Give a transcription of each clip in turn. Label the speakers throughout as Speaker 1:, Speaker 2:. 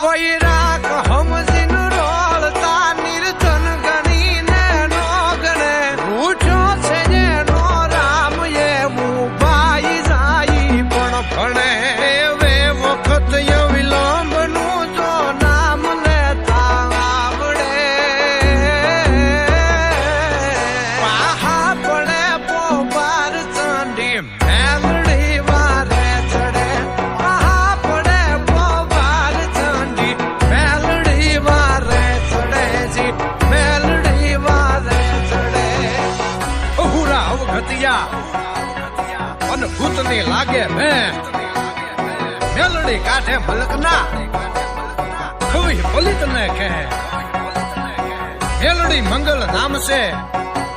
Speaker 1: કોઈ રાખ હમ ઘટિયા અન ભૂત ને લાગે મેં. મેલડી કાઢે મલકના. ખવી પલિત ને કહે. મેલડી મંગલ નામ છે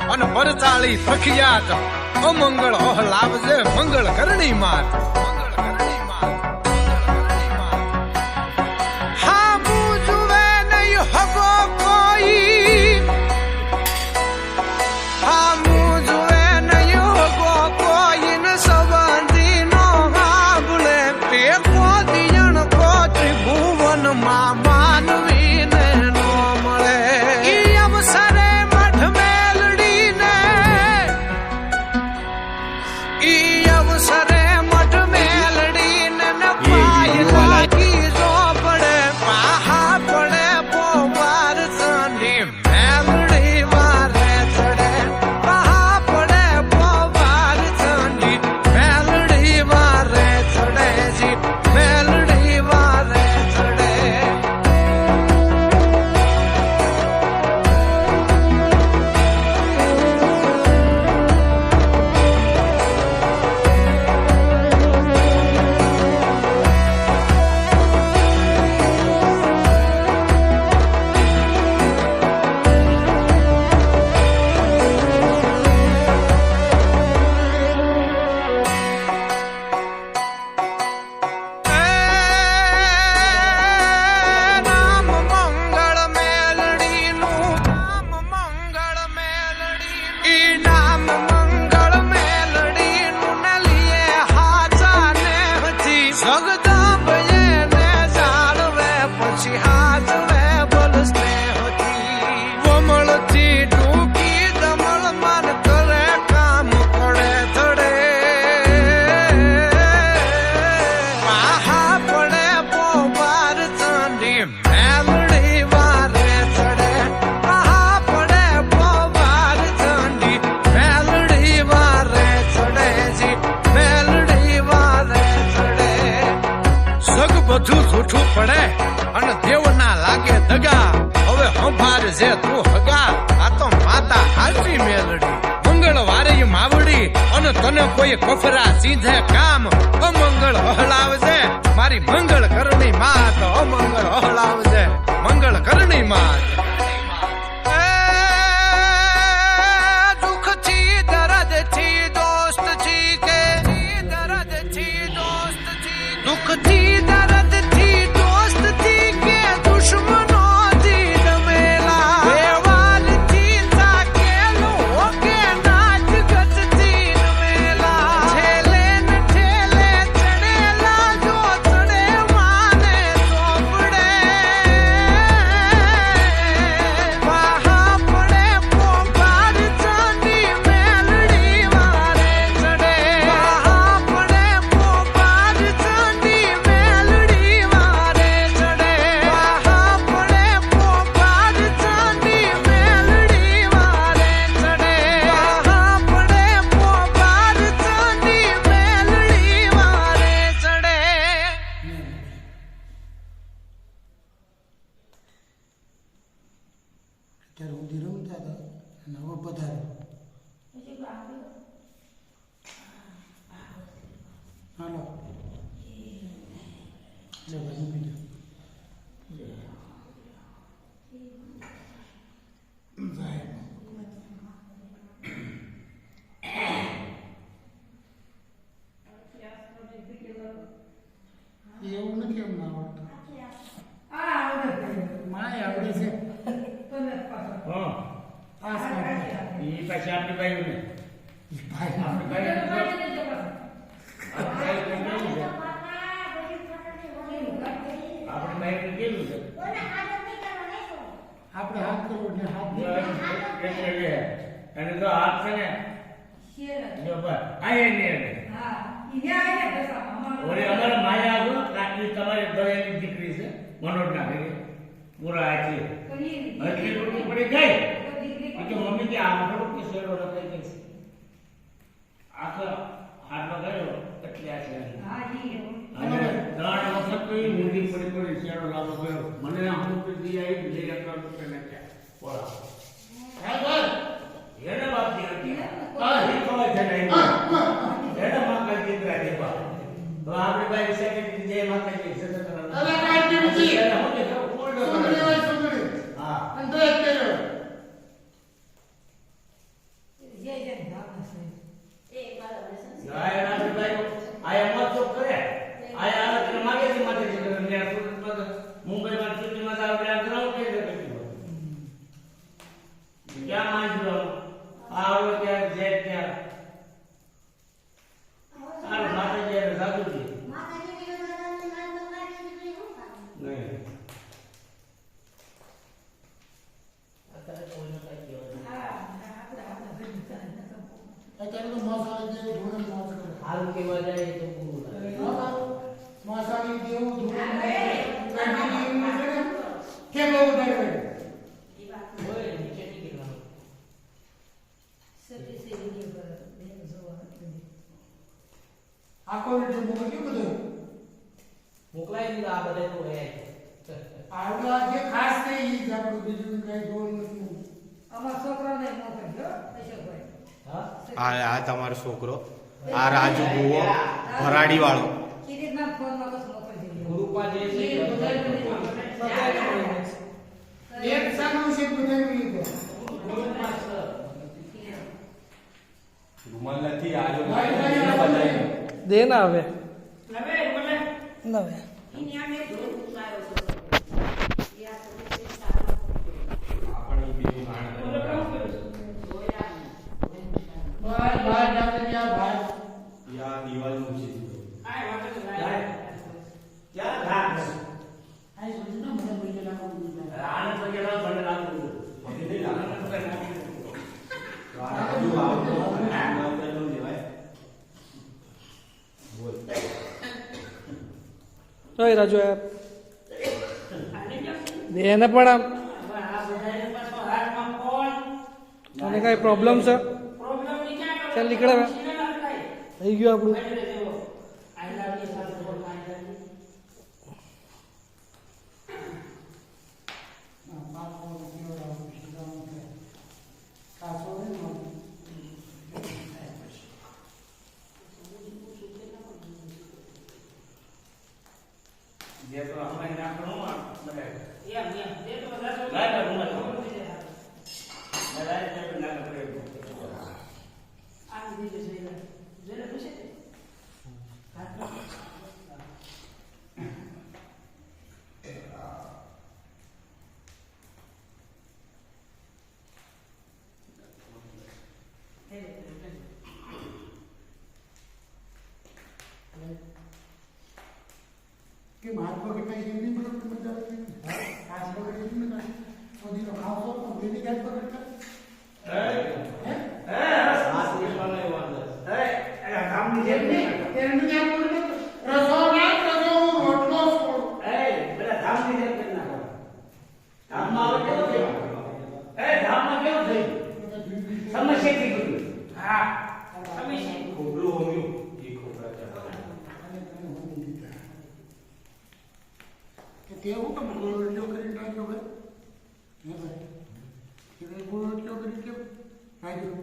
Speaker 1: અન પરતાળી પ્રખ્યાત. અમંગળ ઓહ લાવજે મંગળ કરણી માત. છે તું હગા આ તો માતા હાલતી મેલડી. મંગળવારે માવડી, અને તને કોઈ કફરા સીધે કામ
Speaker 2: લે ભાઈ મૂકી દો એવું નથી અમને આવડતું માય આવડે છે
Speaker 3: હા
Speaker 2: પાસ કાઢે
Speaker 3: એ પછી આપણી બાઈઓ ને
Speaker 2: ભાઈ
Speaker 3: આપણી બાઈઓ આપણી બાઈઓ કઈ ગયું છે આપણી બાઈઓ કેવું છે
Speaker 2: આપણે હાથ કરવો એટલે હાથ દે.
Speaker 3: એટલે લે. અને જો હાથ છે ને. જો. બસ. આ એ ને અમારે માયા જો કાકી તમારી દયાની દીકરી છે મનોજ ના ઘરે. પૂરા હજી રોટલી પડી ગઈ. તો મમ્મી કે થોડુંક કે શેરો રખાઈ ગઈ આખો હાથમાં ગયો એટલે આ છે અને ત્રણ વખત તો પડી પડી શેરો લાવો ગયો. મને અમુક દી આવી લઈ નાખ્યા. બોલા હે બોલ એને બાપજી હતી આ હી ખબર છે ને એને માકા દીકરા દેવા તો આપણે ભાઈ સેકન્ડ જે માકા દીકરા અરે કાઈ દીકરી માં કહી ક્યાં માંજલો આવો ત્યાં જેટ ત્યાં ચાલો માતાજી હારે સાધુ છે નહીં અત્યારે કોઈને કઈ કહેવાય
Speaker 2: અત્યારે તો મોસાળી દેવ ધૂળ મોજ કરે
Speaker 4: હારું કેવા જાય તો પૂરું થાય.
Speaker 2: મોસાળી
Speaker 4: મોકલાઈ આ બધા તો હે.
Speaker 2: આવડા જે ખાસ છે ઈ જ આપણું બીજું કઈ જોવું નથી.
Speaker 4: હા?
Speaker 5: આ આ તમારો છોકરો આ રાજુ ભુવો ભરાડી વાળો
Speaker 4: ગ્રુપમાં જે છે
Speaker 2: એ બધા એક સાનું છે બધા ઈ
Speaker 6: રૂમાલ નથી આજો
Speaker 2: ભાઈ ભાઈ
Speaker 7: દે ના હવે.
Speaker 3: હવે બોલો. કેવું કર્યું
Speaker 2: ભાઈ ભાઈ ડાક્ટર ભાઈ
Speaker 6: યા દિવાલનું છે
Speaker 3: આ વાતો તો લાય ક્યાં ધાક
Speaker 2: આ સમજ ના મને બોલી નાખો
Speaker 3: આને તો કેલા બંને લાગુ
Speaker 6: મને નહીં લાગે.
Speaker 3: આને તો કઈ નાખી
Speaker 6: આ બાજુ આવતો નવતરનું લેવાય બોલ
Speaker 7: ઓય રાજુ
Speaker 3: આપ કેમ
Speaker 7: પણ આમ તને કઈ પ્રોબ્લેમ છે ચાલ નીકળે. થઈ ગયું આપણું.
Speaker 3: લાય, તે પણ નાખે પડે.
Speaker 2: કે માર પકડતા એમની બરોબર મજા આવે છે હાથ પકડી એમની ના ઓદી તો ખાવ તો વેદી ગાડ પકડતા
Speaker 3: હે?
Speaker 2: હે
Speaker 3: હે?
Speaker 4: આ સિનેમાનો એવો વાંધો છે.
Speaker 3: હે? અલા, ગામની જેમ
Speaker 2: એમની
Speaker 3: નહીં.
Speaker 2: એમની ક્યાં બોલે રસો ના રસો હું રોટલો છોડ
Speaker 3: હે, પેલા ધામની જેમ કરી નાખો. ધામમાં આવે કેવું થયું? હે, ધામમાં કેવું થયું? સમસ્યા થઈ ગયું. હા, સમસ્યા.
Speaker 6: ખોબરું હોમ્યું એ ખોબરા ચાલે
Speaker 2: કે તે હું કેમ ગોળ રોટલો કરીને રાખ્યો ભાઈ? હે ભાઈ? ગોળ કરી કેમ રાખ્યો